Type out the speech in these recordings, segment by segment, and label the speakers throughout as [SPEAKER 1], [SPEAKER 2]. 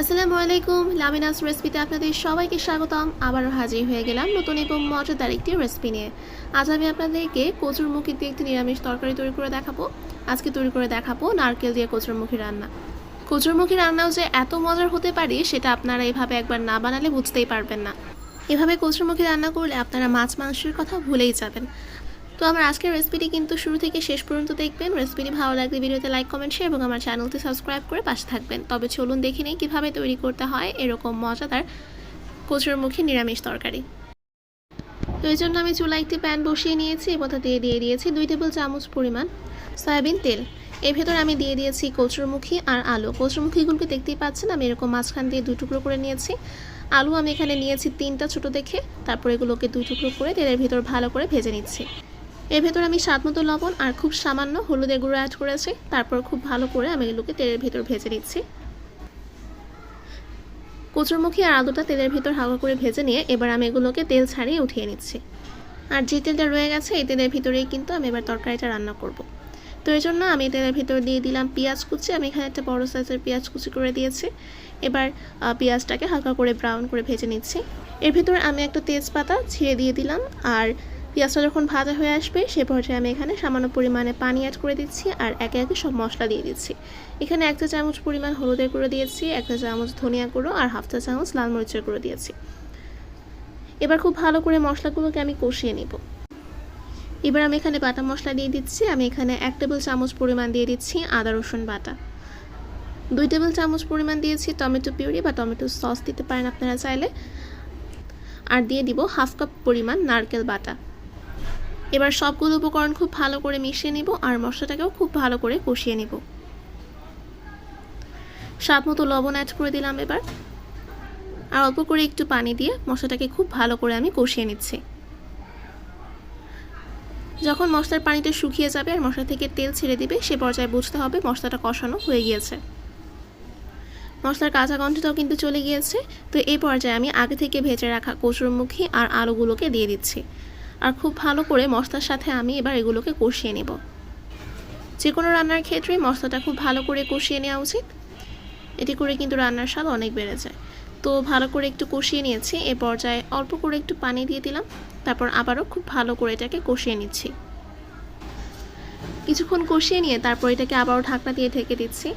[SPEAKER 1] আসসালামু আলাইকুম, লামিনাস রেসিপিতে আপনাদের সবাইকে স্বাগতম। আবারও হাজির হয়ে গেলাম নতুন এবং মজাদার একটি রেসিপি নিয়ে। আজ আমি আপনাদেরকে কচুরমুখী দিয়ে একটি নিরামিষ তরকারি তৈরি করে দেখাবো। আজকে তৈরি করে দেখাবো নারকেল দিয়ে কচুরমুখী রান্না। কচুরমুখী রান্নাও যে এত মজার হতে পারে, সেটা আপনারা এভাবে একবার না বানালে বুঝতেই পারবেন না। এভাবে কচুরমুখী রান্না করলে আপনারা মাছ মাংসের কথা ভুলেই যাবেন। তো আমার আজকের রেসিপিটি কিন্তু শুরু থেকে শেষ পর্যন্ত দেখবেন। রেসিপিটি ভালো লাগলে ভিডিওতে লাইক কমেন্ট শেয়ার এবং আমার চ্যানেলটি সাবস্ক্রাইব করে পাশে থাকবেন। তবে চলুন দেখে নিই কীভাবে তৈরি করতে হয় এরকম মজাদার কচুরমুখী নিরামিষ তরকারি। তো এই জন্য আমি চুলা একটি প্যান বসিয়ে নিয়েছি এবং তাতে দিয়ে দিয়েছি দুই টেবিল চামচ পরিমাণ সয়াবিন তেল। এর ভেতর আমি দিয়ে দিয়েছি কচুরমুখী আর আলু। কচুরমুখীগুলোকে দেখতেই পাচ্ছেন, আমি এরকম মাঝখান দিয়ে দুই টুকরো করে নিয়েছি। আলু আমি এখানে নিয়েছি তিনটা ছোট দেখে, তারপর এগুলোকে দুই টুকরো করে তেলের ভিতর ভালো করে ভেজে নিচ্ছি। এর ভেতর আমি স্বাদ মতো লবণ আর খুব সামান্য হলুদের গুঁড়ো অ্যাড করেছি। তারপর খুব ভালো করে আমি এগুলোকে তেলের ভেতর ভেজে নিচ্ছি। কচুরমুখী আর আলুটা তেলের ভিতর হালকা করে ভেজে নিয়ে এবার আমি এগুলোকে তেল ছাড়িয়ে উঠিয়ে নিচ্ছি। আর যে তেলটা রয়ে গেছে, এই তেলের ভিতরেই কিন্তু আমি এবার তরকারিটা রান্না করব। তো এই জন্য আমি তেলের ভিতর দিয়ে দিলাম পেঁয়াজ কুচি। আমি এখানে একটা বড়ো সাইজের পেঁয়াজ কুচি করে দিয়েছি। এবার পেঁয়াজটাকে হালকা করে ব্রাউন করে ভেজে নিচ্ছি। এর ভিতর আমি একটা তেজপাতা ছিঁড়ে দিয়ে দিলাম। আর পেঁয়াজটা যখন ভাজা হয়ে আসবে, সে পর্যায়ে আমি এখানে সামান্য পরিমাণে পানি অ্যাড করে দিচ্ছি আর একে একে সব মশলা দিয়ে দিচ্ছি। এখানে এক চা চামচ পরিমাণ হলুদের গুঁড়ো দিয়েছি, এক চা চামচ ধনিয়া গুঁড়ো আর হাফ চা চামচ লাল মরিচের গুঁড়ো দিয়েছি। এবার খুব ভালো করে মশলাগুলোকে আমি কষিয়ে নিব। এবার আমি এখানে বাটা মশলা দিয়ে দিচ্ছি, আমি এখানে এক টেবিল চামচ পরিমাণ দিয়ে দিচ্ছি আদা, রসুন বাটা। দুই টেবিল চামচ পরিমাণ দিয়েছি টমেটো পিউরি বা টমেটো সস দিতে পারেন আপনারা চাইলে। আর দিয়ে দিব হাফ কাপ পরিমাণ নারকেল বাটা। এবার সবগুলো উপকরণ খুব ভালো করে মিশিয়ে নিব আর মশলাটাকেও খুব ভালো করে কষিয়ে নিব। স্বাদ মতো লবণ অ্যাড করে দিলাম এবার। আর অল্প করে একটু পানি দিয়ে মশলাটাকে খুব ভালো করে আমি কষিয়ে নিচ্ছি। যখন মশলার পানিটা শুকিয়ে যাবে আর মশলা থেকে তেল ছেড়ে দিবে, সে পর্যায়ে বুঝতে হবে মশলাটা কষানো হয়ে গিয়েছে। মশলার কাঁচা গন্ধটাও কিন্তু চলে গিয়েছে। তো এই পর্যায়ে আমি আগে থেকে ভেজে রাখা কচুরমুখী আর আলুগুলোকে দিয়ে দিচ্ছি। আর খুব ভালো করে মশলার সাথে আমি এবার এগুলোকে কষিয়ে নেব। যে কোনো রান্নার ক্ষেত্রে মশলাটা খুব ভালো করে কষিয়ে নেওয়া উচিত। এটি করে কিন্তু রান্নার স্বাদ অনেক বেড়ে যায়। তো ভালো করে একটু কষিয়ে নিয়েছি, এ পর্যায়ে অল্প করে একটু পানি দিয়ে দিলাম, তারপর আবারও খুব ভালো করে এটাকে কষিয়ে নিচ্ছি। কিছুক্ষণ কষিয়ে নিয়ে তারপর এটাকে আবারও ঢাকনা দিয়ে ঢেকে দিচ্ছি।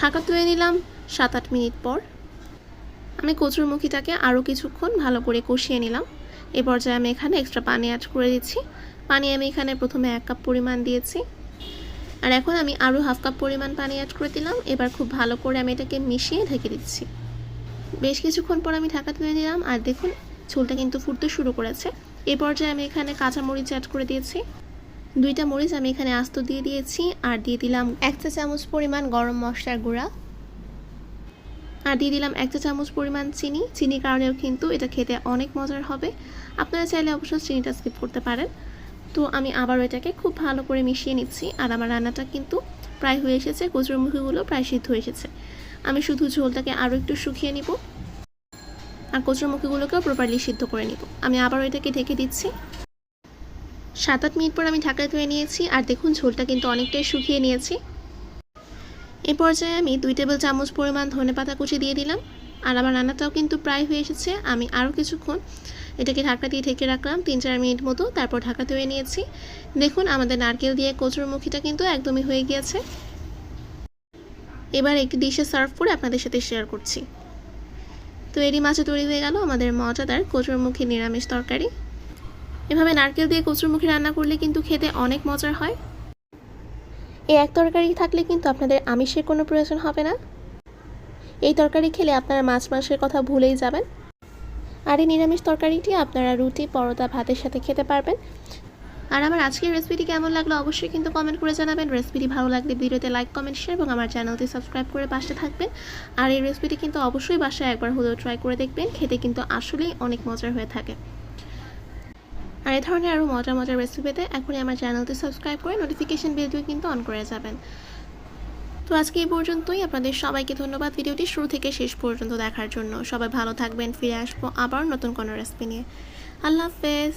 [SPEAKER 1] ঢাকা তুলে নিলাম সাত আট মিনিট পর। আমি কচুরমুখীটাকে আরও কিছুক্ষণ ভালো করে কষিয়ে নিলাম। এ পর্যায়ে আমি এখানে এক্সট্রা পানি অ্যাড করে দিচ্ছি। পানি আমি এখানে প্রথমে এক কাপ পরিমাণ দিয়েছি। আর এখন আমি আরও হাফ কাপ পরিমাণ পানি অ্যাড করে দিলাম। এবার খুব ভালো করে আমি এটাকে মিশিয়ে ঢেকে দিচ্ছি। বেশ কিছুক্ষণ পর আমি ঢাকা তুলে দিলাম আর দেখুন, ঝোলটা কিন্তু ফুটতে শুরু করেছে। এ পর্যায়ে আমি এখানে কাঁচা মরিচ অ্যাড করে দিয়েছি। দুইটা মরিচ আমি এখানে আস্ত দিয়ে দিয়েছি। আর দিয়ে দিলাম এক চা চামচ পরিমাণ গরম মশলার গুঁড়া। আর দিয়ে দিলাম এক চা চামচ পরিমাণ চিনি। চিনির কারণেও কিন্তু এটা খেতে অনেক মজার হবে। আপনারা চাইলে অবশ্য চিনিটা স্কিপ করতে পারেন। তো আমি আবারও এটাকে খুব ভালো করে মিশিয়ে নিচ্ছি। আর আমার রান্নাটা কিন্তু প্রায় হয়ে এসেছে। কচুরমুখীগুলো প্রায় সিদ্ধ হয়ে এসেছে। আমি শুধু ঝোলটাকে আরও একটু শুকিয়ে নিব। আর কচুরমুখীগুলোকেও প্রপারলি সিদ্ধ করে নিব। আমি আবারও এটাকে ঢেকে দিচ্ছি। সাত আট মিনিট পর আমি ঢাকায় ধুয়ে নিয়েছি। আর দেখুন, ঝোলটা কিন্তু অনেকটাই শুকিয়ে নিয়েছি। এ পর্যায়ে আমি দুই টেবিল চামচ পরিমাণ ধনে পাতা কুচি দিয়ে দিলাম। আর আমার রান্নাটাও কিন্তু প্রায় হয়ে এসেছে। আমি আরও কিছুক্ষণ এটাকে ঢাকা দিয়ে ঢেকে রাখলাম, তিন চার মিনিট মতো। তারপর ঢাকা ধুয়ে নিয়েছি। দেখুন, আমাদের নারকেল দিয়ে কচুর কচুরমুখীটা কিন্তু একদমই হয়ে গিয়েছে। এবার একটি ডিশে সার্ভ করে আপনাদের সাথে শেয়ার করছি। তো এরই মাঝে তৈরি হয়ে গেল আমাদের মজাদার কচুরমুখী নিরামিষ তরকারি। এভাবে নারকেল দিয়ে কচুরমুখী রান্না করলে কিন্তু খেতে অনেক মজার হয়। এই এক তরকারি থাকলে কিন্তু আপনাদের আমিষের কোনো প্রয়োজন হবে না। এই তরকারি খেলে আপনারা মাছ মাংসের কথা ভুলেই যাবেন। আর এই নিরামিষ তরকারিটি আপনারা রুটি, পরোটা, ভাতের সাথে খেতে পারবেন। আর আমার আজকের রেসিপিটি কেমন লাগল অবশ্যই কিন্তু কমেন্ট করে জানাবেন। রেসিপিটি ভালো লাগলে ভিডিওতে লাইক কমেন্ট শেয়ার এবং আমার চ্যানেলটি সাবস্ক্রাইব করে পাশে থাকবেন। আর এই রেসিপিটি কিন্তু অবশ্যই বাসায় একবার হলেও ট্রাই করে দেখবেন। খেতে কিন্তু আসলেই অনেক মজার হয়ে থাকে। আর এই ধরনের আরও মজার মজার রেসিপি পেতে এখনই আমার চ্যানেলটি সাবস্ক্রাইব করে নোটিফিকেশন বেলটিও কিন্তু অন করে যাবেন। তো আজকে এই পর্যন্তই। আপনাদের সবাইকে ধন্যবাদ ভিডিওটি শুরু থেকে শেষ পর্যন্ত দেখার জন্য। সবাই ভালো থাকবেন, ফিরে আসব আবার নতুন কোনো রেসিপি নিয়ে। আল্লাহ হাফেজ।